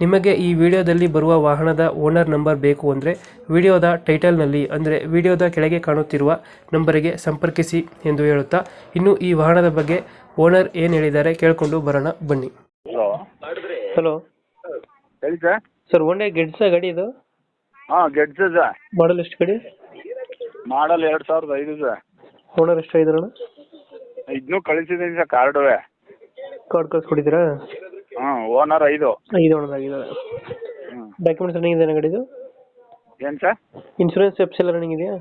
ನಿಮಗೆ ಈ ವಿಡಿಯೋದಲ್ಲಿ ಬರುವ ವಾಹನದ ಓನರ್ ನಂಬರ್ ಬೇಕು ಅಂದರೆ ವಿಡಿಯೋದ ಟೈಟಲ್ನಲ್ಲಿ ಅಂದರೆ ವಿಡಿಯೋದ ಕೆಳಗೆ ಕಾಣುತ್ತಿರುವ ನಂಬರಿಗೆ ಸಂಪರ್ಕಿಸಿ ಎಂದು ಹೇಳುತ್ತಾ ಇನ್ನು ಈ ವಾಹನದ ಬಗ್ಗೆ ಓನರ್ ಏನು ಹೇಳಿದ್ದಾರೆ ಕೇಳಿಕೊಂಡು ಬರೋಣ ಬನ್ನಿ. ಹಲೋ. ಹಲೋ. ಹೇಳಿ ಸರ್ ಡೇ ಗೆಡ್ಸ ಗಾಡಿ ಇದು? ಹಾಂ ಗೆಡ್ಸ್ ಸರ್ ಮಾಡಲ್ ಎಷ್ಟು ಗಡಿ? ಮಾಡಲ್ ಎರಡು ಸಾವಿರದ ಐದು ಸರ್. ಓನರ್ ಎಷ್ಟು ಆಗಿದ್ರಣ ಇದನ್ನೂ ಕಳಿಸಿದ್ದೀನಿ ಸರ್ ಕಾರ್ಡ್ ಕಾರ್ಡ್ ಕಳ್ಸ್ಕೊಟ್ಟಿದ್ದೀರಾ? ಹಾಂ ಓನರ್ ಐದು. ಐದು ಓನರ್ ಆಗಿದ್ದಾರೆ ಹ್ಞೂ ಡಾಕ್ಯುಮೆಂಟ್ಸ್ ರನ್ನಿಂಗ್ ಇದೆ ಗಾಡಿದು ಏನು ಸರ್? ಇನ್ಶೂರೆನ್ಸ್ ಎಪ್ಸ್ ಎಲ್ಲ ರನ್ನಿಂಗ್ ಇದೆಯಾ?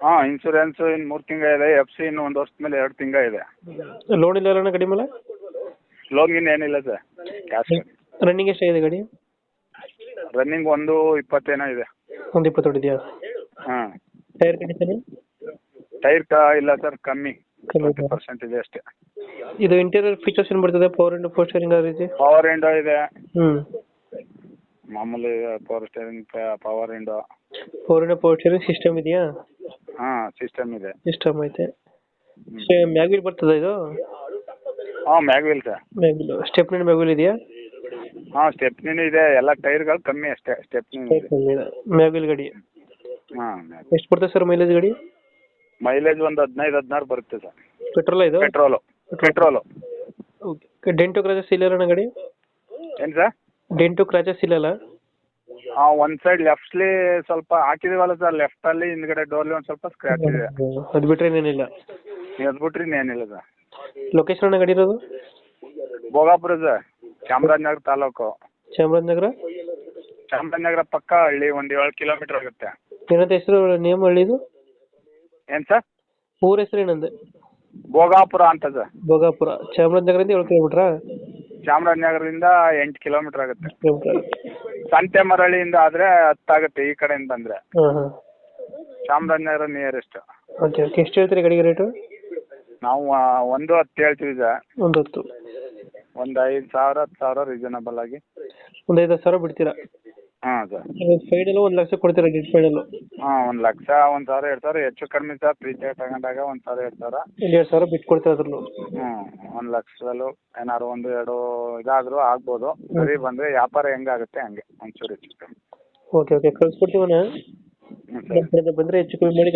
ಹಾಂ ಇನ್ಶೂರೆನ್ಸ್ ಇನ್ನು ಮೂರು ತಿಂಗಳು ಇದೆ ಎಫ್ ಸಿ ಇನ್ನು ಒಂದು ವರ್ಷದ ಮೇಲೆ ಎರಡು ತಿಂಗಳ ಇದೆ. ಲೋನ್ ಇಲ್ಲ ಅಣ್ಣ ಕಡಿಮೆ ಮೇಲೆ? ಲೋನ್ ಗಿನ್ ಏನಿಲ್ಲ ಸರ್ ಕ್ಯಾಶ್ ರನ್ನಿಂಗ್ ಎಷ್ಟಾಗಿದೆ ಗಾಡಿ? ರನ್ನಿಂಗ್ ಒಂದು ಇಪ್ಪತ್ತೇನೋ ಇದೆ. ಒಂದು ಇಪ್ಪತ್ತು ಹೊಡಿದೆಯಾ ಹಾಂ. ಟೈರ್ ಕಂಡೀಷನ್ ಟೈರ್ ಕಾ ಇಲ್ಲ ಸರ್ ಕಮ್ಮಿ. ಕಮ್ಮಿ ಟ್ವೆಂಟಿ ಇದೆ. ಪರ್ಸೆಂಟ್ ಇದೆ ಅಷ್ಟೇ. ಇದು ಇಂಟೀರಿಯರ್ ಫೀಚರ್ಸ್ ಏನು ಬರ್ತದೆ? ಪವರ್ ಇಂಡೋ ಫೋರ್ ಸ್ಟೇರಿಂಗ್ ಆ ರೀತಿ? ಪವರ್ ವಿಂಡೋ ಇದೆ. ಹ್ಞೂ ಮಾಮೂಲಿ power steering power window power window power steering system ಇದೆಯಾ? ಹಾ ಸಿಸ್ಟಮ್ ಇದೆ. ಸಿಸ್ಟಮ್ ಐತೆ. ಮ್ಯಾಗ್ವಿಲ್ ಬರ್ತದೆ ಇದು? ಹಾ mag wheel sir. Mag wheel stepney mag wheel ಇದೆಯಾ? ಹಾ ಸ್ಟೆಪ್ನಿನೂ ಇದೆ. ಎಲ್ಲ ಟೈರ್ಗಳು ಕಮ್ಮಿ ಅಷ್ಟೇ. ಸ್ಟೆಪ್ನಿ ಇದೆ. ಮ್ಯಾಗ್ವಿಲ್ ಗಾಡಿ. ಹಾ ಎಷ್ಟು ಬರ್ತದೆ ಸರ್ ಮೈಲೇಜ್ ಗಾಡಿ? ಮೈಲೇಜ್ ಒಂದು ಹದಿನೈದು ಹದಿನಾರು ಬರುತ್ತೆ ಸರ್. ಪೆಟ್ರೋಲ್ ಇದು? Petrol petrol okay dent scratches ಇಲ್ಲ ಅಣ್ಣ ಗಾಡಿ? ಏನು ಸರ್ ಡೆಂಟು ಕ್ರಾಚಸ್ ಇಲ್ಲಲ್ಲ ಹಾಂ ಒಂದು ಸೈಡ್ ಲೆಫ್ಟ್ಲಿ ಸ್ವಲ್ಪ ಹಾಕಿದೀವಲ್ಲ ಸರ್ ಲೆಫ್ಟಲ್ಲಿ ಹಿಂದ್ಗಡೆ ಡೋರ್ಲಿ ಒಂದು ಸ್ವಲ್ಪ ಸ್ಕ್ರ್ಯಾಚ್ ಇದೆ. ಅದು ಬಿಟ್ರೆ ಏನಿಲ್ಲ ಅದು ಬಿಟ್ರೆ ಇನ್ನೇನಿಲ್ಲ ಸರ್ ಲೊಕೇಶನ್ ಅಣ್ಣ ಗಾಡಿ ಇರೋದು? ಭೋಗಾಪುರ ಸರ್ ಚಾಮರಾಜನಗರ ತಾಲೂಕು. ಚಾಮರಾಜನಗರ? ಚಾಮರಾಜನಗರ ಪಕ್ಕ ಹಳ್ಳಿ ಒಂದು ಏಳು ಕಿಲೋಮೀಟರ್ ಆಗುತ್ತೆ. ಏನಂತ ಹೆಸರು ನೇಮ್ ಹಳ್ಳಿದು ಏನು ಸರ್ ಊರ ಹೆಸರು ಏನಂದೆ? ಭೋಗಾಪುರ ಅಂತ ಸರ್ ಭೋಗಾಪುರ. ಚಾಮರಾಜನಗರದಿಂದ ಏಳು ಕಿಲೋಮೀಟ್ರಾ ಚಾಮರಾಜನಗರದಿಂದ ಎಂಟು ಕಿಲೋಮೀಟರ್ ಆಗುತ್ತೆ. ಕಿಲೋಮೀಟ್ರ್ ಸಂತೆ ಮರಳಿಯಿಂದ ಆದ್ರೆ ಹತ್ತಾಗುತ್ತೆ ಈ ಕಡೆಯಿಂದ ಹಾಂ ಹಾಂ. Chamarajanagar nearest okay okay. ಎಷ್ಟು ಹೇಳ್ತೀರಿ ಗಾಡಿಗೆ ರೇಟು ನಾವು ಆ, ಒಂದು ಹತ್ತು ಹೇಳ್ತೀವಿ ಈಗ ಒಂದು ಹತ್ತು. ಒಂದು ಐದು ಸಾವಿರ ಹತ್ತು ಸಾವಿರ ರೀಸನಬಲ್ ಆಗಿ. ಒಂದು ಐದು ಸಾವಿರ ಬಿಡ್ತೀರಾ? ಹಾಂ ಸರ್. ಫೈನಲ್ ಒಂದು ಲಕ್ಷ ಕೊಡ್ತೀರಾ ಗಿಫ್ಟ್ ಫೈನಲ್ ಹಾಂ ಒಂದು ಲಕ್ಷ ಒಂದು ಸಾವಿರ ಎರಡು ಸಾವಿರ ಹೆಚ್ಚು ಕಡಿಮೆ ಸರ್ ಪ್ರೀತಿಯಾಗಿ ತಗೊಂಡಾಗ ಒಂದ್ ಸಾವಿರ ಎರಡು ಸಾವಿರ. ಇಲ್ಲಿ ಎರಡು ಸಾವಿರ ಬಿಟ್ಟು ಕೊಡ್ತೀರಾ ಅದ್ರಲ್ಲೂ? ಹ್ಞೂ ಒಂದು ಲಕ್ಷದಲ್ಲೂ ಏನಾದ್ರು ಒಂದು ಎರಡು ಇದಾದ್ರು ಆಗ್ಬೋದು. ಸರಿ ಬಂದ್ರೆ ವ್ಯಾಪಾರ ಹೆಂಗಾಗುತ್ತೆ ಹಂಗೆ ಒಂಚೂರು ಹೆಚ್ಚು ಕಮ್ಮಿ ಓಕೆ ಓಕೆ ಕಳ್ಸ್ಕೊಡ್ತೀವಣ್ಣ ಹ್ಞೂ ನಮ್ಮ ಸರ್. ಕಡೆಯಿಂದ ಬಂದರೆ ಹೆಚ್ಚು ಕಮ್ಮಿ ಮಾಡಿ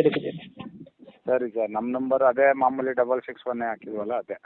ಸರಿ ಸರ್ ನಮ್ಮ ನಂಬರ್ ಅದೇ ಮಾಮೂಲಿ ಡಬಲ್ ಸಿಕ್ಸ್ ಒನ್ನೇ ಹಾಕಿದ್ವಲ್ಲ ಅದೇ.